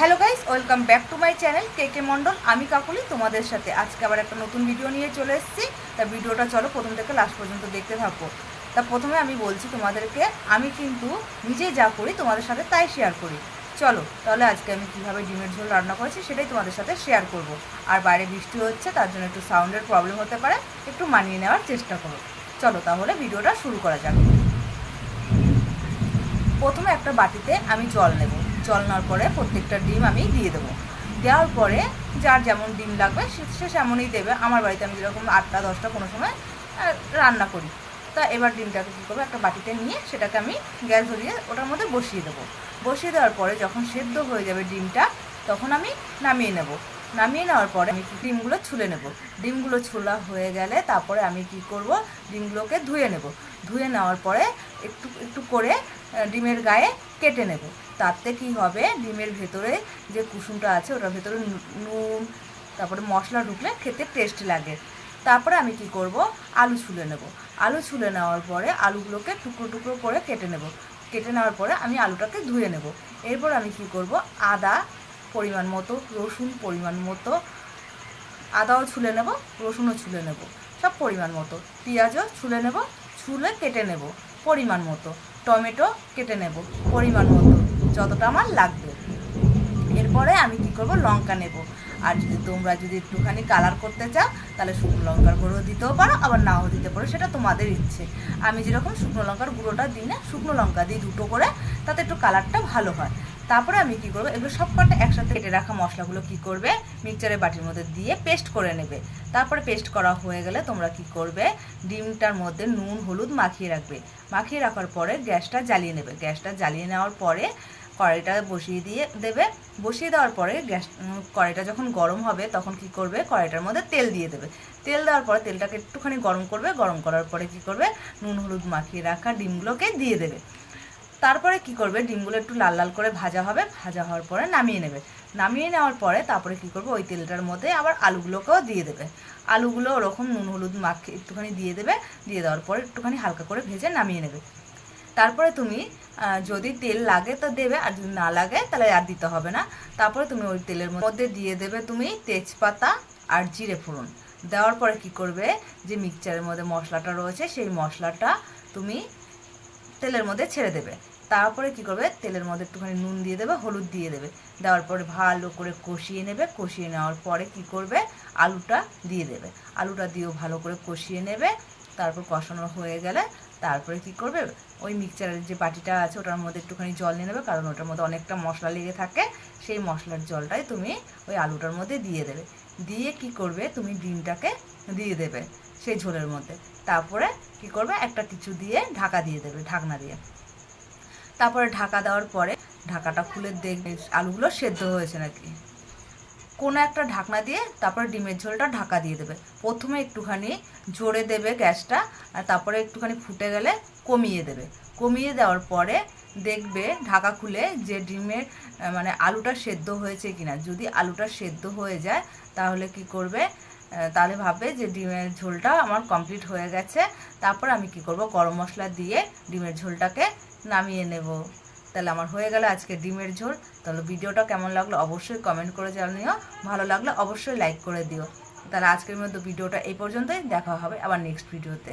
Hello guys, welcome back to my channel K K Mondal. আমি কাকুলি, তোমাদের সাথে। আজকে আবার একটা নতুন ভিডিও নিয়ে চলে এসেছি। তা ভিডিওটা চলো প্রথম থেকে লাস্ট পর্যন্ত দেখতে থাকো। তা প্রথমে আমি বলছি তোমাদেরকে, আমি কিন্তু নিজে যা করি তোমাদের সাথে তাই শেয়ার করি। চলো, তাহলে আজকে আমি কীভাবে ডিমের ঝোল রান্না করেছি সেটাই তোমাদের সাথে শেয়ার করব। আর বাইরে বৃষ্টি হচ্ছে, তার জন্য একটু সাউন্ডের প্রবলেম হতে পারে। একটু মানিয়ে নেওয়ার চেষ্টা করো। চলো তাহলে ভিডিওটা শুরু করা যাক। প্রথমে একটা বাটিতে আমি জল নেব। জল নেওয়ার পরে প্রত্যেকটা ডিম আমি দিয়ে দেবো। দেওয়ার পরে যার যেমন ডিম লাগবে, সে- সেমনই দেবে। আমার বাড়িতে আমি যেরকম আটটা, দশটা কোনো সময় রান্না করি। তা এবার ডিমটাকে কী করব, একটা বাটিতে নিয়ে সেটাকে আমি গ্যাস ধরিয়ে ওটার মধ্যে বসিয়ে দেবো। বসিয়ে দেওয়ার পরে যখন সেদ্ধ হয়ে যাবে ডিমটা, তখন আমি নামিয়ে নেব। নামিয়ে নেওয়ার পরে আমি ডিমগুলো ছুলে নেব। ডিমগুলো ছোলা হয়ে গেলে তারপরে আমি কি করব, ডিমগুলোকে ধুয়ে নেব। ধুয়ে নেওয়ার পরে একটু একটু করে ডিমের গায়ে কেটে নেব। তাতে কি হবে? ডিমের ভেতরে যে কুসুমটা আছে, ওটার ভেতরে নুন তারপরে মশলা ঢুকলে খেতে টেস্ট লাগে। তারপরে আমি কি করব? আলু ছুলে নেব। আলু ছুলে নেওয়ার পরে আলুগুলোকে টুকরো টুকরো করে কেটে নেব। কেটে নেওয়ার পরে আমি আলুটাকে ধুয়ে নেব। এরপর আমি কি করব? আদা পরিমাণ মতো, রসুন পরিমাণ মতো, আদাও ছুলে নেব, রসুনও ছুলে নেব। সব পরিমাণ মতো। পেঁয়াজও ছুলে নেব, ছুলে কেটে নেব, পরিমাণ মতো। টমেটো কেটে নেব, পরিমাণ মতো, যতটা আমার লাগবে। এরপরে আমি কি করব? লঙ্কা নেব। আর যদি তোমরা যদি একটুখানি কালার করতে চাও, তাহলে শুকনো লঙ্কার গুঁড়ো দিতেও পারো, আবার নাও দিতে পারো, সেটা তোমাদের ইচ্ছে। আমি যেরকম শুকনো লঙ্কার গুঁড়োটা দিই না, শুকনো লঙ্কা দিই দুটো করে, তাতে একটু কালারটা ভালো হয়। তারপরে আমি কি করব? এগুলো সব কটা একসাথে কেটে রাখা মশলাগুলো কি করবে? মিক্সচারের বাটির মধ্যে দিয়ে পেস্ট করে নেবে। তারপরে পেস্ট করা হয়ে গেলে তোমরা কি করবে? ডিমটার মধ্যে নুন, হলুদ মাখিয়ে রাখবে। মাখিয়ে রাখার পরে গ্যাসটা জ্বালিয়ে নেবে। গ্যাসটা জ্বালিয়ে নেওয়ার পরে কড়াইটা বসিয়ে দিয়ে দেবে। বসিয়ে দেওয়ার পরে গ্যাস কড়াইটা যখন গরম হবে তখন কি করবে? কড়াইটার মধ্যে তেল দিয়ে দেবে। তেল দেওয়ার পরে তেলটাকে একটুখানি গরম করবে। গরম করার পরে কি করবে? নুন, হলুদ মাখিয়ে রাখা ডিমগুলোকে দিয়ে দেবে। তারপরে কি করবে? ডিমগুলো একটু লাল লাল করে ভাজা হবে। ভাজা হওয়ার পরে নামিয়ে নেবে। নামিয়ে নেওয়ার পরে তারপরে কি করবে? ওই তেলটার মধ্যে আবার আলুগুলোকেও দিয়ে দেবে। আলুগুলো ওরকম নুন হলুদ মাখিয়ে একটুখানি দিয়ে দেবে। দিয়ে দেওয়ার পরে একটুখানি হালকা করে ভেজে নামিয়ে নেবে। তারপরে তুমি যদি তেল লাগে তো দেবে, আর যদি না লাগে তাহলে আর দিতে হবে না। তারপরে তুমি ওই তেলের মধ্যে দিয়ে দেবে তুমি তেজপাতা আর জিরে ফোড়ন। দেওয়ার পরে কি করবে? যে মিক্সচারের মধ্যে মশলাটা রয়েছে, সেই মশলাটা তুমি তেলের মধ্যে ছেড়ে দেবে। তারপরে কি করবে? তেলের মধ্যে একটুখানি নুন দিয়ে দেবে, হলুদ দিয়ে দেবে। দেওয়ার পরে ভালো করে কষিয়ে নেবে। কষিয়ে নেওয়ার পরে কি করবে? আলুটা দিয়ে দেবে। আলুটা দিয়েও ভালো করে কষিয়ে নেবে। তারপর কষানো হয়ে গেলে তারপরে কি করবে? ওই মিক্সচারের যে বাটিটা আছে, ওটার মধ্যে একটুখানি জল নিয়ে নেবে, কারণ ওটার মধ্যে অনেকটা মশলা লেগে থাকে। সেই মশলার জলটাই তুমি ওই আলুটার মধ্যে দিয়ে দেবে। দিয়ে কি করবে? তুমি ডিমটাকে দিয়ে দেবে সেই ঝোলের মধ্যে। তারপরে কি করবে? একটা কিছু দিয়ে ঢাকা দিয়ে দেবে, ঢাকনা দিয়ে। তারপরে ঢাকা দেওয়ার পরে ঢাকাটা খুলে দেখবে, আলুগুলো সেদ্ধ হয়েছে নাকি? কোনো একটা ঢাকনা দিয়ে তারপরে ডিমের ঝোলটা ঢাকা দিয়ে দেবে। প্রথমে একটুখানি জোরে দেবে গ্যাসটা আর তারপরে একটুখানি ফুটে গেলে কমিয়ে দেবে। কমিয়ে দেওয়ার পরে দেখবে ঢাকা খুলে যে ডিমের মানে আলুটা সেদ্ধ হয়েছে কিনা। যদি আলুটা সেদ্ধ হয়ে যায়, তাহলে কি করবে? তাহলে ভাববে যে ডিমের ঝোলটা আমার কমপ্লিট হয়ে গেছে। তারপর আমি কি করব? গরম মশলা দিয়ে ডিমের ঝোলটাকে নামিয়ে নেব। তাহলে আমার হয়ে গেল আজকে ডিমের ঝোল। তাহলে ভিডিওটা কেমন লাগল অবশ্যই কমেন্ট করে জানিও। ভালো লাগলে অবশ্যই লাইক করে দিও। তাহলে আজকের মতো ভিডিওটা এই পর্যন্তই। দেখা হবে আবার নেক্সট ভিডিওতে